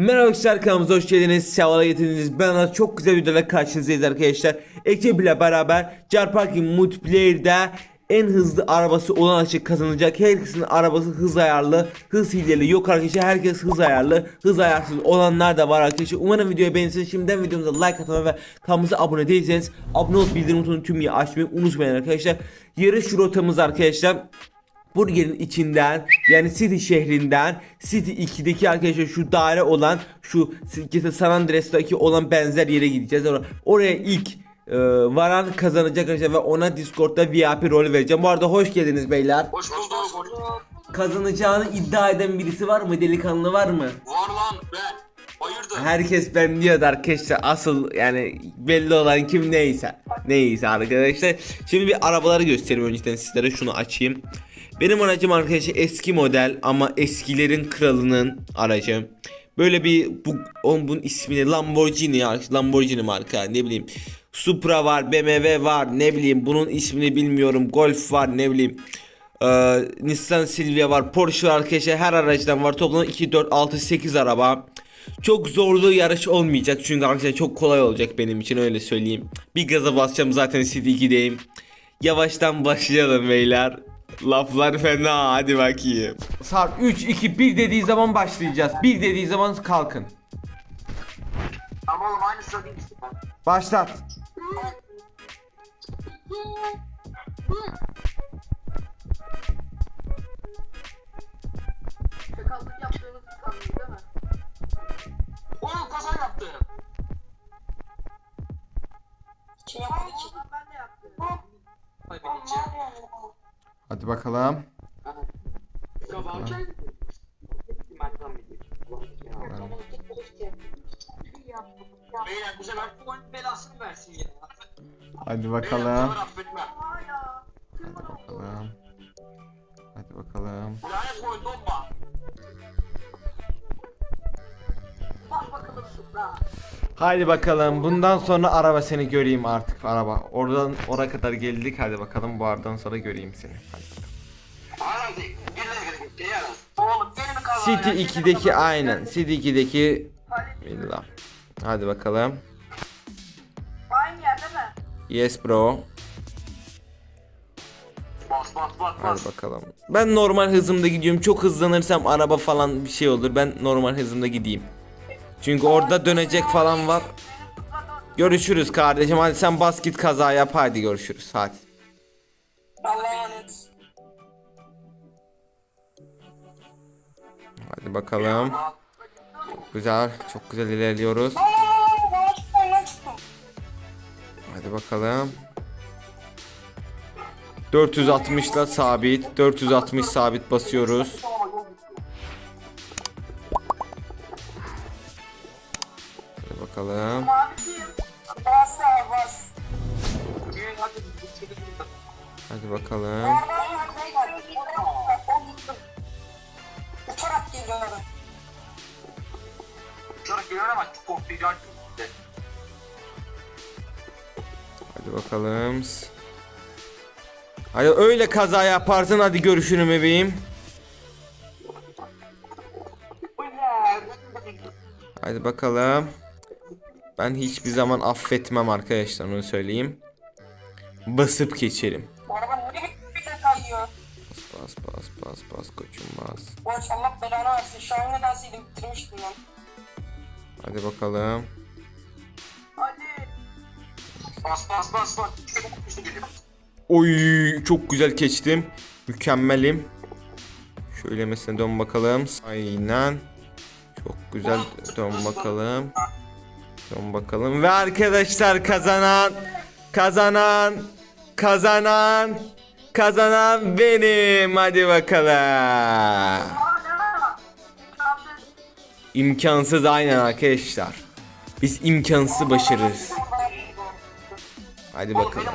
Merhaba arkadaşlar kanalımıza hoş geldiniz. Sevala getirdiniz. Ben Anad çok güzel videolarla karşınızdayız arkadaşlar. Ekip ile beraber Car Parking Multiplayer'da en hızlı arabası olan açık kazanacak. Herkesin arabası hız ayarlı, hız hileli yok arkadaşlar. Herkes hız ayarlı, hız ayarsız olanlar da var arkadaşlar. Umarım videoyu beğenirsiniz. Şimdiden videomuza like atmayı ve kanalımıza abone değilseniz abone olup bildirim butonunu tüm açmayı unutmayın arkadaşlar. Yarış rotamız arkadaşlar. Burger'in içinden yani City şehrinden City 2'deki arkadaşlar şu daire olan şu GTA San Andreas'taki olan benzer yere gideceğiz. Or- Oraya ilk e, varan kazanacak arkadaşlar ve ona Discord'da VIP rolü vereceğim. Bu arada hoş geldiniz beyler. Hoş bulduk. Kazanacağını iddia eden birisi var mı? Delikanlı var mı? Var lan ben. Hayırdır? Herkes ben diyordu arkadaşlar. Asıl yani belli olan kim neyse. Neyse arkadaşlar. Şimdi bir arabaları göstereyim önceden sizlere. Şunu açayım. Benim aracım arkadaşlar eski model ama eskilerin kralının aracı. Böyle bir bu onun bunun ismini Lamborghini Lamborghini marka ne bileyim. Supra var, BMW var, ne bileyim bunun ismini bilmiyorum. Golf var, ne bileyim. Ee, Nissan Silvia var, Porsche var arkadaşlar her araçtan var. Toplam 2 4 6 8 araba. Çok zorlu yarış olmayacak çünkü arkadaşlar çok kolay olacak benim için öyle söyleyeyim. Bir gaza basacağım zaten CD2'deyim. Yavaştan başlayalım beyler. Laflar fena hadi bakayım. Sarp 3 2 1 dediği zaman başlayacağız. 1 dediği zaman kalkın. Ama oğlum aynı sıra değil işte. Başlat. Hadi bakalım. Kaza. Beyler bu sefer oyun belasını versin ya. Hadi affetmem. Hala. bakalım. Hadi bakalım. Lanet oyun bomba. Bak bakalım Supra. Haydi bakalım. Bundan sonra araba seni göreyim artık araba. Oradan oraya kadar geldik. Hadi bakalım bu aradan sonra göreyim seni. Hadi City ya? 2'deki aynen. City 2'deki Halit. villa. Hadi bakalım. Aynı yerde mi? Yes bro. Bas bas bas Hadi bakalım. Ben normal hızımda gidiyorum. Çok hızlanırsam araba falan bir şey olur. Ben normal hızımda gideyim. Çünkü orada dönecek falan var. Görüşürüz kardeşim. Hadi sen bas git kaza yap. Hadi görüşürüz. Hadi. Allah'a emanet. Hadi bakalım. Çok güzel. Çok güzel ilerliyoruz. Hadi bakalım. 460 ile sabit. 460 sabit basıyoruz. Bakalım. Hadi bakalım. Uçarak geliyorum. Ama çok korktuğu Hadi bakalım. Hadi öyle kaza yaparsın hadi görüşürüm bebeğim. Hadi bakalım. Ben hiçbir zaman affetmem arkadaşlar onu söyleyeyim. Basıp geçerim. Bu araba nereye gitti kayıyor? Bas bas bas bas koçum bas. Boş Allah belanı versin. Şu an nedensiydim bitirmiştim lan. Hadi bakalım. Hadi. Bas bas bas bas. Oy çok güzel geçtim. Mükemmelim. Şöyle mesela dön bakalım. Aynen. Çok güzel dön bakalım. Dön bakalım. Ve arkadaşlar kazanan kazanan kazanan kazanan benim. Hadi bakalım. İmkansız aynen arkadaşlar. Biz imkansız başarırız. Hadi bakalım.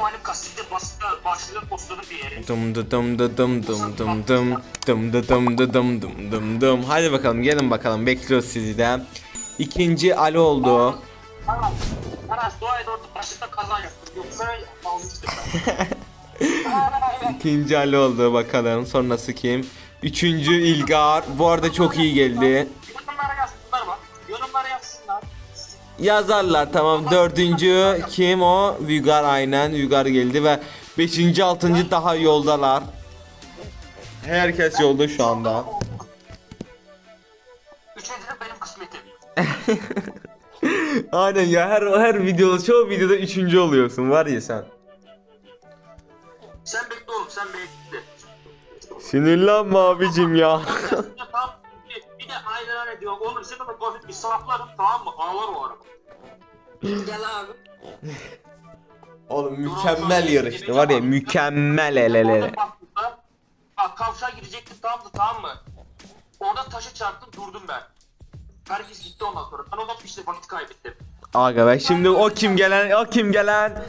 Dım dı dım dı dım dım dım dım dım dı dım dı dım dım dım dım Hadi bakalım gelin bakalım bekliyoruz sizi de İkinci Ali oldu Aras dua et orada kaza. Yoksa Ali oldu bakalım sonrası kim Üçüncü İlgar bu arada çok iyi geldi gelsin bunlar bak. Yunus Yazarlar tamam dördüncü kim o? Uygar aynen Uygar geldi ve beşinci altıncı daha yoldalar. Herkes yolda şu anda. Üçüncü benim kısmetim. Aynen ya her her videoda çoğu videoda üçüncü oluyorsun var ya sen. Sen bekle oğlum sen bekle. Sinirlenme abicim ya. Tam bir, bir de aynen öyle diyor. Oğlum sen de gofret bir saplarım tamam mı? Ağlar o araba. Gel abi. Oğlum mükemmel yarıştı var ya mükemmel el ele. ele. Bak kavşağa girecektim tamam mı tamam mı? Orada taşı çarptım durdum ben. Herkes gitti ondan sonra. Ben ondan işte vakit kaybettim. Aga be şimdi o kim gelen o kim gelen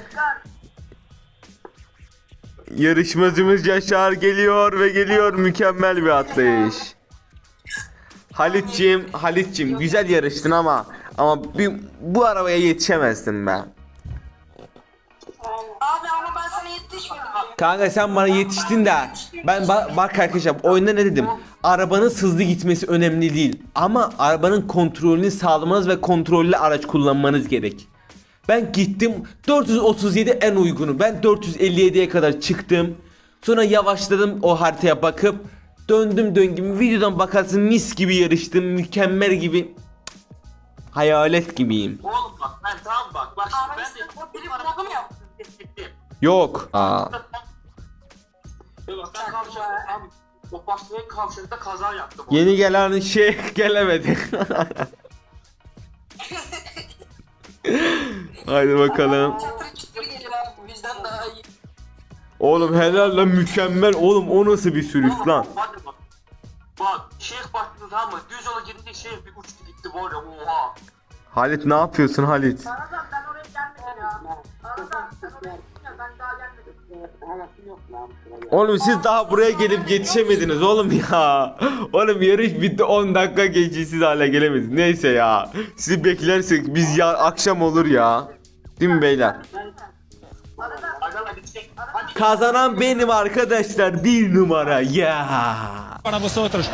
Yarışmacımız Yaşar geliyor ve geliyor mükemmel bir atlayış. Halit'cim, Halit'cim güzel yarıştın ama ama bir, bu arabaya yetişemezdin be. Abi ama ben sana yetişmedim. Kanka sen bana yetiştin de ben ba- bak arkadaşlar oyunda ne dedim? Arabanın hızlı gitmesi önemli değil ama arabanın kontrolünü sağlamanız ve kontrollü araç kullanmanız gerek. Ben gittim 437 en uygunu. Ben 457'ye kadar çıktım. Sonra yavaşladım o haritaya bakıp döndüm döngüm videodan bakarsın mis gibi yarıştım mükemmel gibi hayalet gibiyim. Oğlum bak ben tamam bak bak Abi ben işte de biri gittim. Yok. Aa. Bak ben kavşakta abi o başlayan kavşakta kaza yaptım. Yeni gelen şey gelemedi. Haydi bakalım. Çatır çutur geliyor abi bizden daha iyi. Oğlum helal lan mükemmel. Oğlum o nasıl bir sürüş lan? Hadi bak. Bak şeyh baktı tamam mı? Düz yola girince şeyh bir uçtu gitti var ya oha. Halit ne yapıyorsun Halit? Aradan ben Oğlum siz daha buraya gelip yetişemediniz oğlum ya. Oğlum yarış bitti 10 dakika geçti siz hala gelemediniz. Neyse ya. Sizi beklersek biz ya akşam olur ya. Değil mi beyler? Kazanan benim arkadaşlar bir numara ya. para vosotros.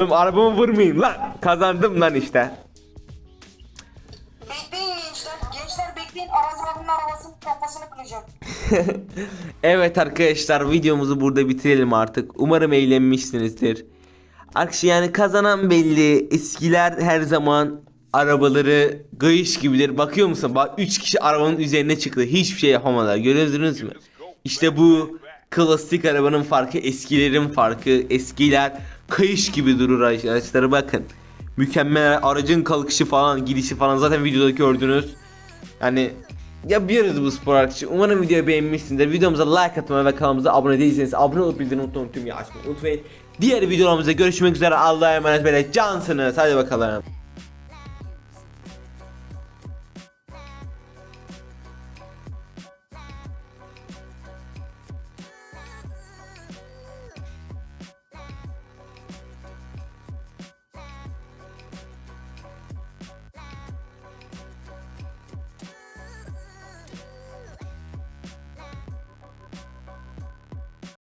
Oğlum arabamı vurmayın lan. Kazandım lan işte. Bekleyin gençler. Gençler bekleyin. Araz abinin arabasının kafasını kıracağım. Evet arkadaşlar videomuzu burada bitirelim artık. Umarım eğlenmişsinizdir. Arkadaşlar yani kazanan belli. Eskiler her zaman arabaları gayış gibidir. Bakıyor musun? Bak 3 kişi arabanın üzerine çıktı. Hiçbir şey yapamadılar. Gördünüz mü? İşte bu klasik arabanın farkı, eskilerin farkı. Eskiler kayış gibi durur arkadaşlar bakın. Mükemmel aracın kalkışı falan, gidişi falan zaten videoda gördünüz. Yani yapıyoruz bu spor arkadaşlar. Umarım videoyu beğenmişsinizdir. Videomuza like atmayı ve kanalımıza abone değilseniz abone olup bildirim unutmayın tüm açmayı unutmayın. Diğer videolarımızda görüşmek üzere. Allah'a emanet böyle cansınız. Hadi bakalım.